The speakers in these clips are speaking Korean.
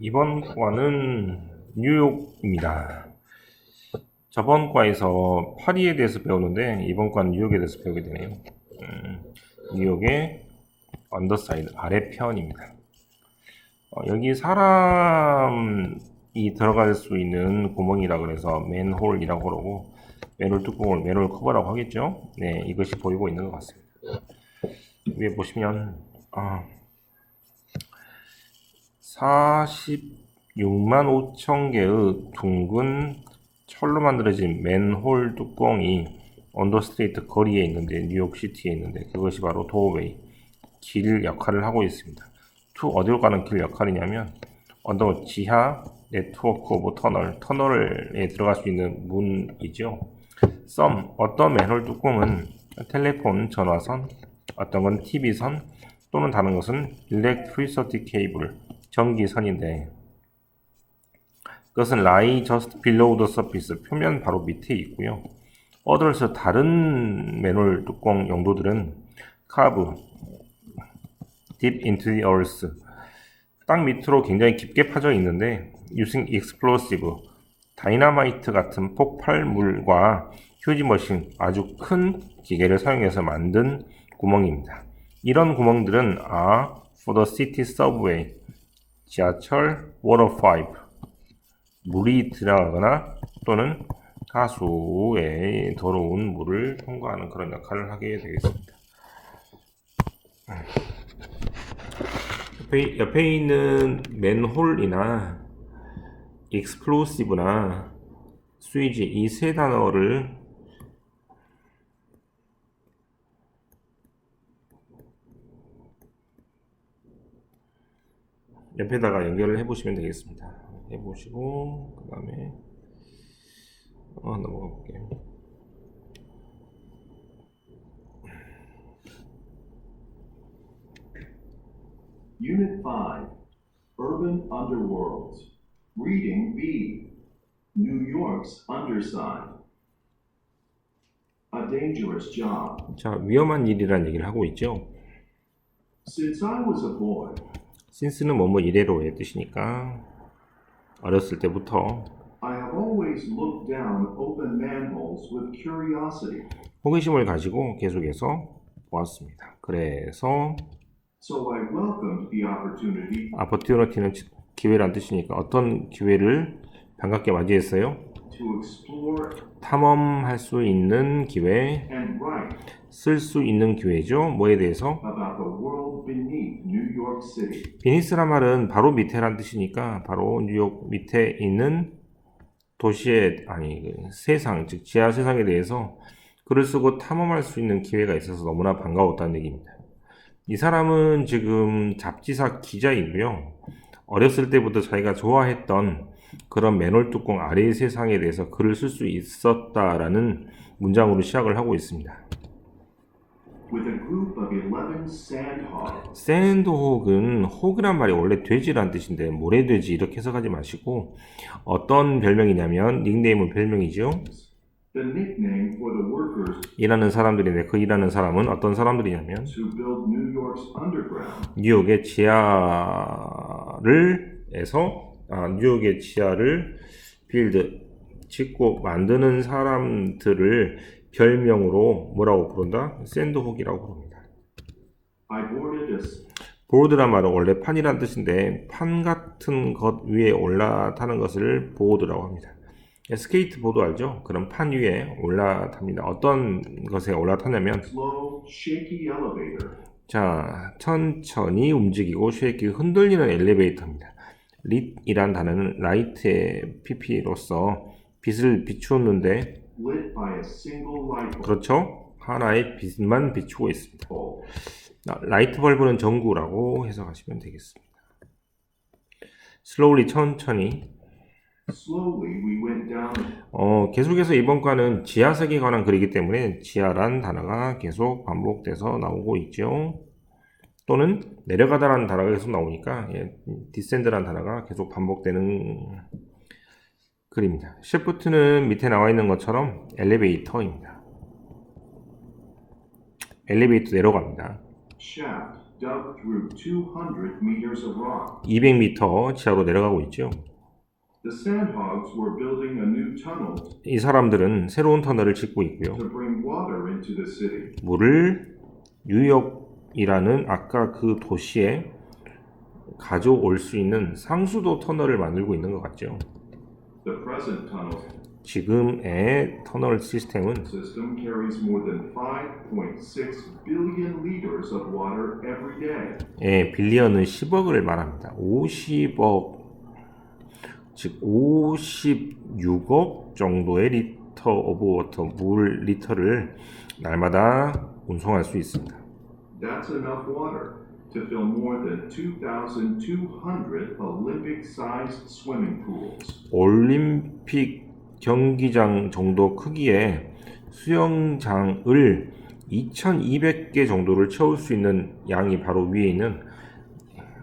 이번 과는 뉴욕입니다. 저번 과에서 파리에 대해서 배우는데 이번 과는 뉴욕에 대해서 배우게 되네요. 음, 뉴욕의 언더사이드 아래편입니다. 어, 여기 사람이 들어갈 수 있는 구멍이라 그래서 맨홀이라고 그러고 맨홀 뚜껑을 맨홀 커버라고 하겠죠. 네, 이것이 보이고 있는 것 같습니다. 위에 보시면 아, 46만 5천 개의 둥근 철로 만들어진 맨홀 뚜껑이 언더스트레이트 거리에 있는데 뉴욕시티에 있는데 그것이 바로 도어웨이 길 역할을 하고 있습니다. 투 어디로 가는 길 역할이냐면 언더 지하 네트워크 오브 터널 터널에 들어갈 수 있는 문이죠. 썸 어떤 맨홀 뚜껑은 텔레폰 전화선 어떤 건 TV선 또는 다른 것은 일렉트리서티 케이블 전기선인데 그것은 lie just below the surface 표면 바로 밑에 있고요. others 다른 맨홀 뚜껑 용도들은 carve deep into 땅 밑으로 굉장히 깊게 파져 있는데 using explosive 다이나마이트 같은 폭발물과 휴지 머신 아주 큰 기계를 사용해서 만든 구멍입니다. 이런 구멍들은 are for the city subway 지하철 water pipe 물이 들어가거나 또는 하수에 더러운 물을 통과하는 그런 역할을 하게 되겠습니다. 옆에, 옆에 있는 맨홀이나 익스플로시브나 스위지 이 세 단어를 옆에다가 연결을 해보시면 되겠습니다. 해보시고 그 다음에 어, 넘어가 볼게요. Unit 5 Urban Underworlds. Reading B. New York's Underside. A dangerous job. 자 위험한 일이라는 얘기를 하고 있죠. Since I was a boy, 신스는 뭐뭐 이래로의 뜻이니까 어렸을 때부터. 호기심을 가지고 계속해서 보았습니다. 그래서 So I welcomed the opportunity 아퍼튜너티는 기회란 뜻이니까 어떤 기회를 반갑게 맞이했어요? to explore 탐험할 수 있는 기회, 쓸 수 있는 기회죠. 뭐에 대해서? about the 비니스란 말은 바로 밑에란 뜻이니까 바로 뉴욕 밑에 있는 도시의 아니 그 세상 즉 지하 세상에 대해서 글을 쓰고 탐험할 수 있는 기회가 있어서 너무나 반가웠다는 얘기입니다. 이 사람은 지금 잡지사 기자이고요. 어렸을 때부터 자기가 좋아했던 그런 맨홀 뚜껑 아래의 세상에 대해서 글을 쓸 수 있었다라는 문장으로 시작을 하고 있습니다. With a group of 11 sandhogs. 샌드호그는 호그란 말이 원래 돼지란 뜻인데 모래돼지 이렇게 해석하지 마시고 어떤 별명이냐면 닉네임은 별명이죠. The nickname for the workers 일하는 사람들인데 그 일하는 사람은 어떤 사람들이냐면 to build New York's underground. 뉴욕의 지하를 에서 아, 뉴욕의 지하를 빌드 짓고 만드는 사람들을 별명으로 뭐라고 부른다? 샌드호기라고 부릅니다. 보드란 말은 원래 판이란 뜻인데 판 같은 것 위에 올라타는 것을 보드라고 합니다. 스케이트 보드 알죠? 그런 판 위에 올라탑니다. 어떤 것에 올라타냐면. 자 천천히 움직이고 쉐이키 흔들리는 엘리베이터입니다. 릿이란 단어는 라이트의 PP로서 빛을 비추었는데 그렇죠? 하나의 빛만 비추고 있습니다. bulb. 아, 라이트 벌브는 전구라고 해석하시면 되겠습니다. slowly 천천히. 어, 계속해서 이번 과는 지하 세계에 관한 글이기 때문에 지하란 단어가 계속 반복돼서 나오고 있죠. 또는 내려가다라는 단어가 계속 나오니까 예, 디센드라는 단어가 계속 반복되는 글입니다. 셰프트는 밑에 나와 있는 것처럼 엘리베이터입니다. 엘리베이터 내려갑니다. Shaft. dug through 200 meters of rock. 200m 지하로 내려가고 있죠. 이 사람들은 새로운 터널을 짓고 있고요. 물을 뉴욕이라는 아까 그 도시에 가져올 수 있는 상수도 터널을 만들고 있는 것 같죠. The present tunnel 지금의 터널 시스템은 system carries more than 5.6 billion liters of water every day. 예, 빌리언은 10억을 말합니다. 50억 즉 56억 정도의 리터 오브 워터 물 리터를 날마다 운송할 수 있습니다. That's enough water to fill more than 2,200 Olympic-sized swimming pools. 올림픽 경기장 정도 크기의 수영장을 2,200개 정도를 채울 수 있는 양이 바로 위에 있는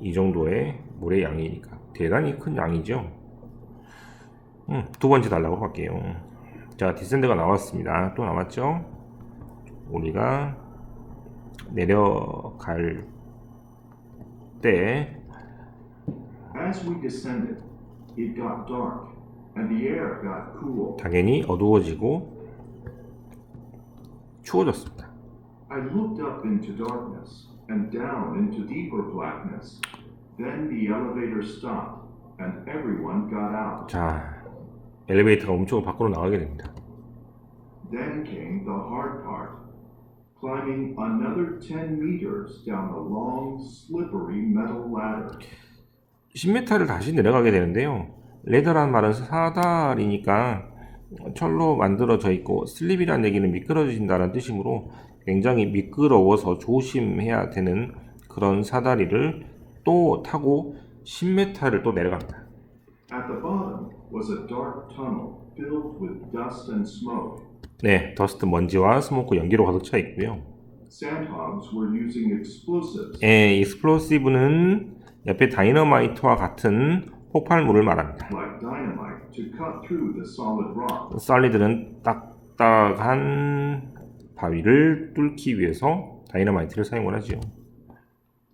이 정도의 물의 양이니까 대단히 큰 양이죠. 음, 두 번째 달라고 할게요. 자, 디센드가 나왔습니다. 또 남았죠? 우리가 내려갈 때 As we descended, it got dark and the air got cool. 당연히 어두워지고 추워졌습니다. I looked up into darkness and down into deeper blackness. Then the elevator stopped and everyone got out. 자, 엘리베이터가 멈추고 밖으로 나가게 됩니다. Then came the hard part. Climbing another 10 meters down a long, slippery metal ladder. 10m를 다시 내려가게 되는데요. 레더란 말은 사다리니까 철로 만들어져 있고 슬립이라는 얘기는 미끄러진다는 뜻이므로 굉장히 미끄러워서 조심해야 되는 그런 사다리를 또 타고 10m를 또 내려갑니다. At the bottom was a dark tunnel filled with dust and smoke. 네, 더스트 먼지와 스모크 연기로 가득 차 있고요. Sandhogs were using explosives 에, 익스플로시브는 옆에 다이너마이트와 같은 폭발물을 말합니다. 썰리들은 딱딱한 바위를 뚫기 위해서 다이너마이트를 사용을 하지요.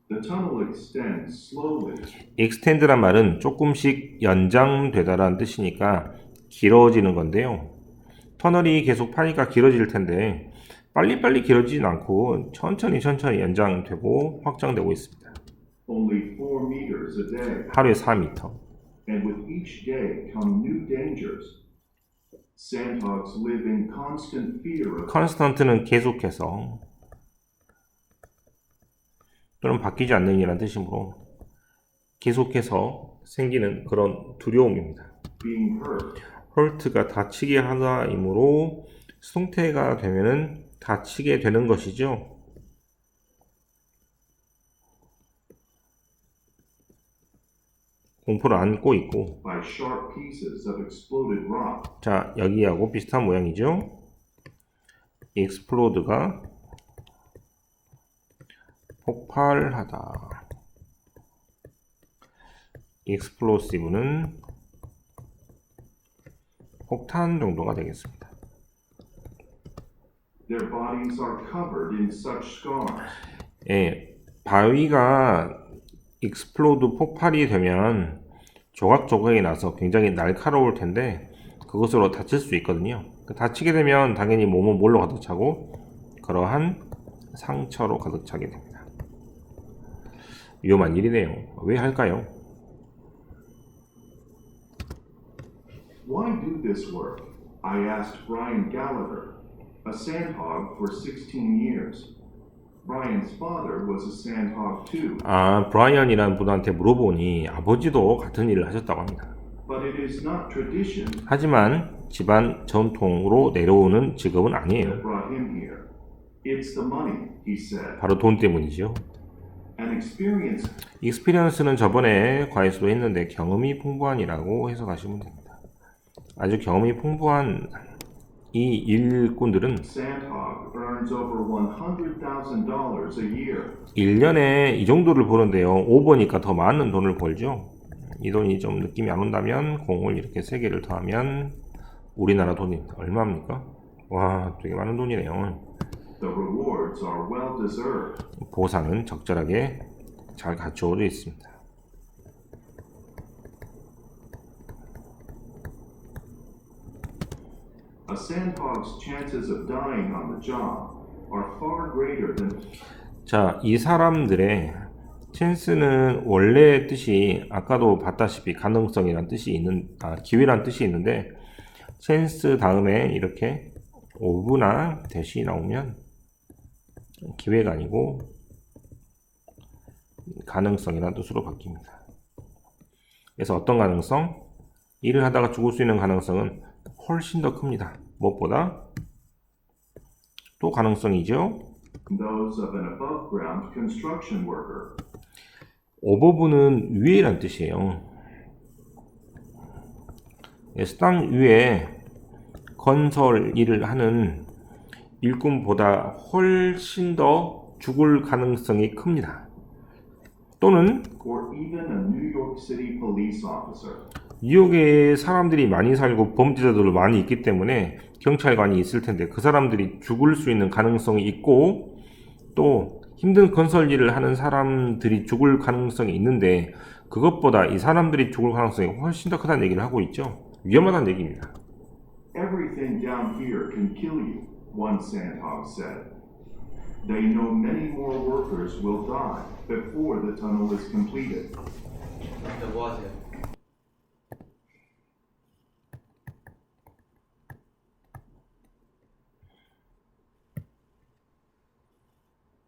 The tunnel extends slowly extend란 말은 조금씩 연장되다라는 뜻이니까 길어지는 건데요. 터널이 계속 파니까 길어질 텐데 빨리빨리 길어지진 않고 천천히 천천히 연장되고 확장되고 있습니다. only 4 meters a day. 하루에 4m. And with each day come new dangers. Sandhogs live in constant fear of 컨스턴트는 계속해서 또는 바뀌지 않는 이라는 뜻이므로 계속해서 생기는 그런 두려움입니다. being hurt. 헐트가 다치게 하다이므로 수동태가 되면은 다치게 되는 것이죠. 공포를 안고 있고. 자 여기하고 비슷한 모양이죠. 익스플로드가 폭발하다. 익스플로시브는 폭탄 정도가 되겠습니다. Their bodies are covered in such scars. 예, 바위가 익스플로드 폭발이 되면 조각조각이 나서 굉장히 날카로울 텐데 그것으로 다칠 수 있거든요. 그 다치게 되면 당연히 몸은 뭘로 가득 차고 그러한 상처로 가득 차게 됩니다. 위험한 일이네요. 왜 할까요? Why do this work? I asked Brian Gallagher, a sandhog for 16 years. Brian's father was a sandhog too, 아, 브라이언이라는 분한테 물어보니 아버지도 같은 일을 하셨다고 합니다. but it is not tradition 하지만 집안 전통으로 내려오는 직업은 아니에요. that brought him here. It's the money, he said. 바로 돈 때문이죠. An experience 익스피리언스는 저번에 과외수도 했는데 경험이 풍부한이라고 해석하시면 됩니다. 아주 경험이 풍부한 이 일꾼들은 sandhog earns over $100,000 a year. 1년에 이 정도를 버는데요. 오버니까 더 많은 돈을 벌죠. 이 돈이 좀 느낌이 안 온다면 공을 이렇게 3개를 더하면 우리나라 돈이 얼마입니까? 와 되게 많은 돈이네요. 보상은 적절하게 잘 갖추어져 있습니다. A sandhog's chances of dying on the job are far greater than 자, 이 사람들의 찬스는 원래 뜻이 아까도 봤다시피 가능성이란 뜻이 있는 아, 기회란 뜻이 있는데 찬스 다음에 이렇게 오브나 대시 나오면 기회가 아니고 가능성이라는 뜻으로 바뀝니다. 그래서 어떤 가능성? 일을 하다가 죽을 수 있는 가능성은 훨씬 더 큽니다. 무엇보다 또 가능성이죠. those of an above ground construction worker. 오버브는 위에란 뜻이에요. 그래서 땅 위에 건설 일을 하는 일꾼보다 훨씬 더 죽을 가능성이 큽니다. 또는 뉴욕에 사람들이 많이 살고 범죄자들 많이 있기 때문에 경찰관이 있을 텐데 그 사람들이 죽을 수 있는 가능성이 있고 또 힘든 건설 일을 하는 사람들이 죽을 가능성이 있는데 그것보다 이 사람들이 죽을 가능성이 훨씬 더 크다는 얘기를 하고 있죠. 위험하다는 얘기입니다. Everything down here can kill you, one sandhog said. They know many more workers will die before the tunnel is completed. The water.